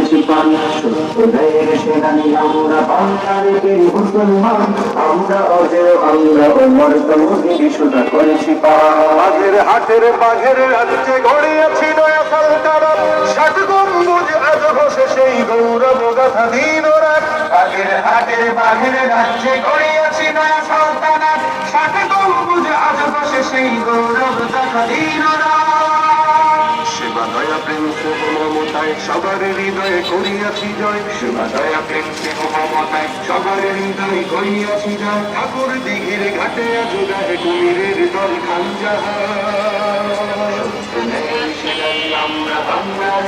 করেছি পান সত্যের সেনানি আমরা বাংলার বীর মুসলমান আমরা অজেয় আমরা অমর তৌহিদি শুধু করেছি বাঘের হাটের বাঘের রাজ্যে গড়িয়েছি নয়া সালতানাত ষাট সেবা দয়া প্রেম স্নেহ মমতায় সবার হৃদয়ে করিয়াছি জয়। দয়া প্রেম স্নেহ মমতায় সবার হৃদয়ে করিয়াছি জয়। ঠাকুর দিঘির ঘাটে আজ গায়ে কুমিরের দল খান আমরা বাংলার